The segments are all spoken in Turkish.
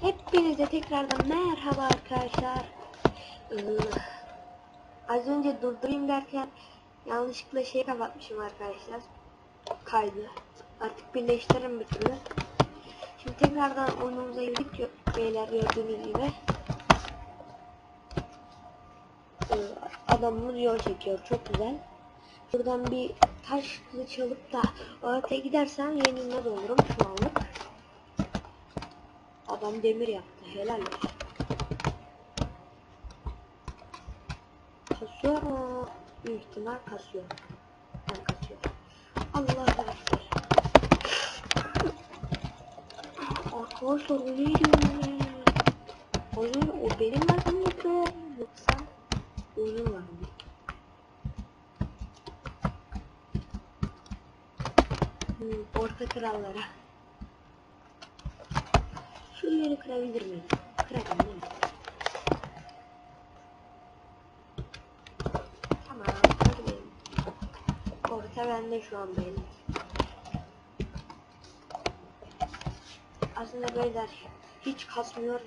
Hepinize tekrardan merhaba arkadaşlar. Ee, az önce durdurayım derken yanlışlıkla şey kapatmışım arkadaşlar. Kaydı. Artık birleştiririm bir türlü. Şimdi tekrardan oyunumuza girdik beyler gördüğünüz gibi. Ee, adamımız yol çekiyor. Çok güzel. Buradan bir taş kılıç alıp da oraya gidersem yenilmez olurum şu anlık. Adam demir yaptı. Helal olsun. Kasıyor mu? Büyük ihtimal kasıyor. Ben kasıyor. Allah ekber. Arkadaşlar o neydi o benim yapıyor. Yoksa var mı? Hmm, orta krallara. Şu yeri kırabilir miyim? Kırarım değil mi? Tamam, kırmayayım. Orta bende şu an benim. Aslında beyler hiç kasmıyor.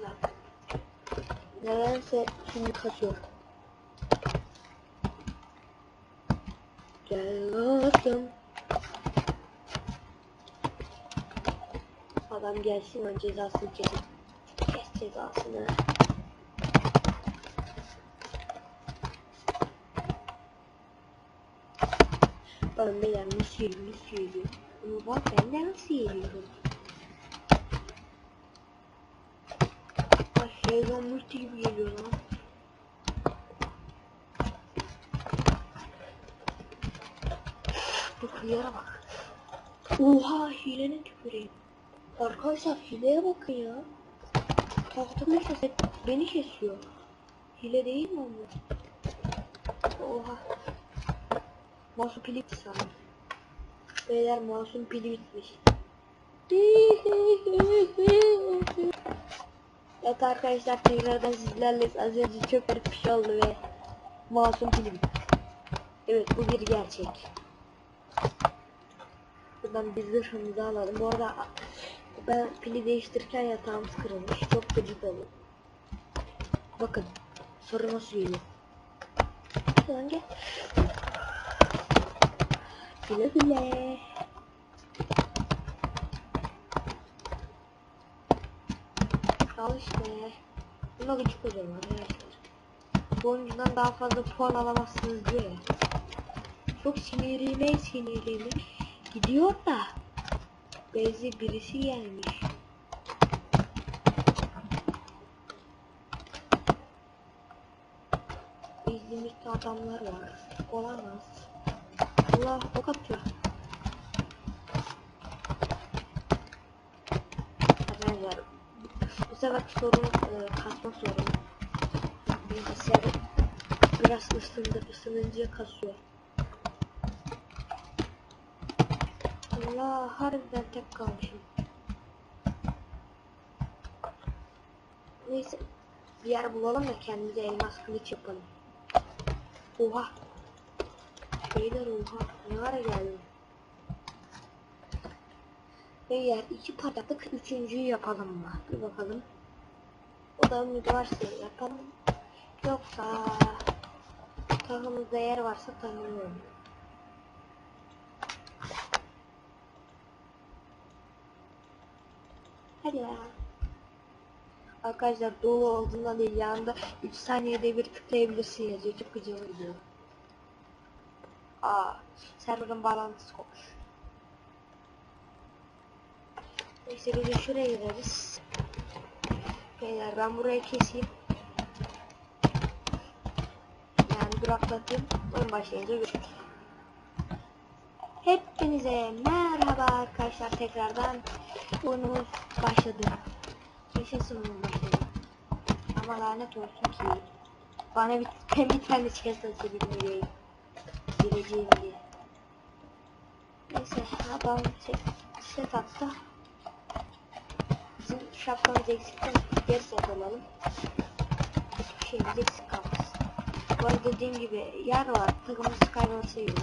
Nedense şimdi kasıyor. Gel dostum. Adam gelsin ben cezasını kesin. Kes cezasını. Ben nasıl yürüyorum, nasıl yürüyorum. Ama bak ben de nasıl yürüyorum. Ay şeyden multi gibi geliyor lan. Bu hıyara bak. Oha hilenin tüküreyim. Arkadaşlar hileye bakın ya. Tahtamı keset beni kesiyor. Hile değil mi onlar? Oha. Masum pili bitti sanırım. Beyler masum pili bitmiş. Evet arkadaşlar tekrardan sizlerle az önce çok garip bir şey oldu ve masum pili bitti. Evet bu bir gerçek. Buradan biz zırhımızı alalım. Bu arada ben pili değiştirirken yatağımız kırılmış. Çok gıcık oldu. Bakın. Soru nasıl geliyor? Lan gel. Güle güle. Al işte. Buna gıcık oluyorum arkadaşlar. Bu oyuncudan daha fazla puan alamazsınız diye. Çok sinirime sinirime gidiyor da. Bezi birisi gelmiş. Bizimizde adamlar var. Olamaz. Allah ok atıyor. Arkadaşlar bu sefer sorun e, kasma sorunu. Bilgisayar biraz ısındı ısınınca kasıyor. Allah harbiden tek kalmışım. Neyse bir yer bulalım da kendimize elmas kılıç yapalım. Oha. Beyler oha. Ne ara geldi? Beyler iki parçalık üçüncüyü yapalım mı? Bir bakalım. O da ümit varsa yapalım. Yoksa takımızda yer varsa tanımıyorum. Hadi ya. Arkadaşlar dolu olduğundan değil yanında 3 saniyede bir tıklayabilirsin yazıyor. Çok güzel gidiyor. Aa, serverın bağlantısı kopmuş. Neyse biz de şuraya gideriz. Beyler ben burayı keseyim. Yani duraklatayım. Oyun başlayınca görüşürüz. Hepinize merhaba arkadaşlar tekrardan oyunumuz başladı. Yaşasın oyun başladı. Ama lanet olsun ki bana bir, ben bir tane çıkarsa sevinmeyeyim. Gireceğim diye. Neyse adam set, attı. Bizim şapkamız eksikten geri set alalım. Hiçbir şeyimiz eksik kalmasın. Bu arada dediğim gibi yer var. Takımımız kaybolsa gibi.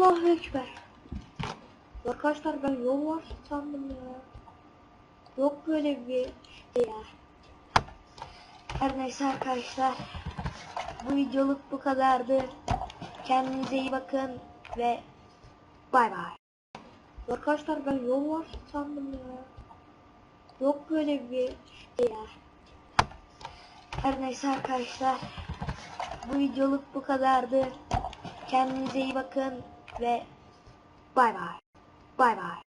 Allahu Ekber. Arkadaşlar ben yol var sandım ya. Yok böyle bir şey ya. Her neyse arkadaşlar. Bu videoluk bu kadardı. Kendinize iyi bakın ve bay bay. Arkadaşlar ben yol var sandım ya. Yok böyle bir şey ya. Her neyse arkadaşlar. Bu videoluk bu kadardı. Kendinize iyi bakın ve bay bay. Bay bay.